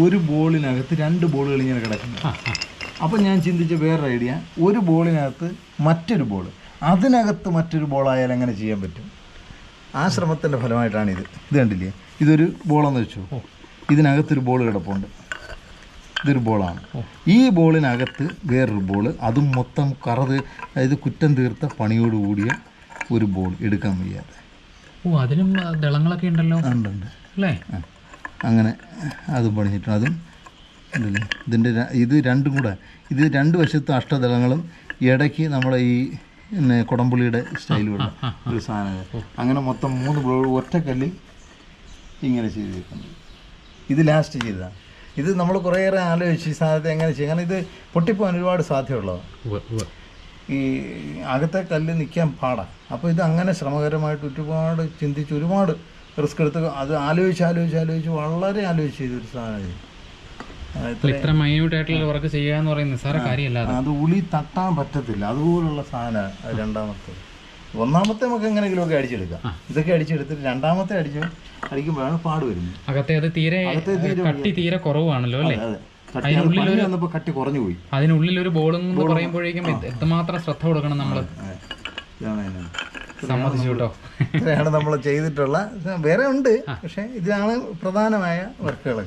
ഒരു ബോളിനകത്ത് രണ്ട് ബോളുകൾ ഇങ്ങനെ കിടക്കുന്നു. ആ ആ അപ്പം ഞാൻ ചിന്തിച്ച വേറൊരു ഐഡിയ. ഒരു ബോളിനകത്ത് മറ്റൊരു ബോൾ അതിനകത്ത് മറ്റൊരു ബോളായാൽ എങ്ങനെ ചെയ്യാൻ പറ്റും? ആ ശ്രമത്തിന്റെ ഫലമായിട്ടാണ് ഇത് ഇത് കണ്ടില്ലേ? ഇതൊരു ബോളെന്ന് വെച്ചു. ഇതിനകത്തൊരു ബോൾ കിടപ്പുണ്ട്. ഇതൊരു ബോളാണ്. ഈ ബോളിനകത്ത് വേറൊരു ബോൾ അതും മൊത്തം കറത് അതായത് കുറ്റം തീർത്ത പണിയോട് കൂടിയ ഒരു ബോൾ എടുക്കാൻ വയ്യാതെ. ഓ അതിനും ദളങ്ങളൊക്കെ ഉണ്ടല്ലോ. ഉണ്ട് ഉണ്ട്. അല്ലേ? ആ. അങ്ങനെ അതും പണിഞ്ഞിട്ടുണ്ട് അതും ഉണ്ടല്ലേ? ഇതിന്റെ ഇത് രണ്ടും കൂടെ. ഇത് രണ്ട് വശത്തും അഷ്ടദളങ്ങളും ഇടയ്ക്ക് നമ്മുടെ ഈ പിന്നെ കുടംപുളിയുടെ സ്റ്റൈലുള്ള ഒരു സാധനം. അങ്ങനെ മൊത്തം മൂന്ന് ബ്ലോഡ് ഒറ്റക്കല്ലിൽ ഇങ്ങനെ ചെയ്ത് വെക്കുന്നത് ഇത് ലാസ്റ്റ് ചെയ്തതാണ് ഇത് നമ്മൾ കുറേയേറെ ആലോചിച്ച് ഈ സാധനത്തെ എങ്ങനെ ചെയ്യും. കാരണം ഇത് പൊട്ടിപ്പോകാൻ ഒരുപാട് സാധ്യതയുള്ളതാണ്. ഈ അകത്തെ കല്ല് നിൽക്കാൻ പാടാണ് അപ്പോൾ ഇത് അങ്ങനെ ശ്രമകരമായിട്ട് ഒരുപാട് ചിന്തിച്ച് ഒരുപാട് റിസ്ക് എടുത്ത് അത് ആലോചിച്ച് ആലോചിച്ച് ആലോചിച്ച് വളരെ ആലോചിച്ച് ചെയ്തൊരു സാധനം ഇത്ര- മൈന്യൂട്ട് ആയിട്ടുള്ള വർക്ക് ചെയ്യുക എന്ന് പറയുന്നത് കാര്യമല്ല അത്. ഉളി തട്ടാൻ പറ്റത്തില്ല. അതുപോലുള്ള സാധനമാണ് രണ്ടാമത്തെ ഒന്നാമത്തെ നമുക്ക് എങ്ങനെയെങ്കിലുമൊക്കെ അടിച്ചെടുക്കാം. ഇതൊക്കെ അടിച്ചെടുത്തിട്ട് രണ്ടാമത്തെ അടിച്ച് അടിക്കുമ്പോഴാണ് പാട് വരുന്നത്. അകത്തെ അത് തീരെ കട്ടി തീരെ കുറവാണല്ലോ അല്ലേ? അതിനുള്ളിൽ കട്ടി കുറഞ്ഞു പോയി. അതിനുള്ളിൽ ഒരു എന്ന് പറയുമ്പോഴേക്കും എത്രമാത്രം ശ്രദ്ധ കൊടുക്കണം നമ്മൾ? ഇതാണ് സമ്മതിച്ചു കേട്ടോ. ഇതാണ് നമ്മൾ ചെയ്തിട്ടുള്ള വേറെ ഉണ്ട് പക്ഷേ ഇതാണ് പ്രധാനമായ വർക്കുകൾ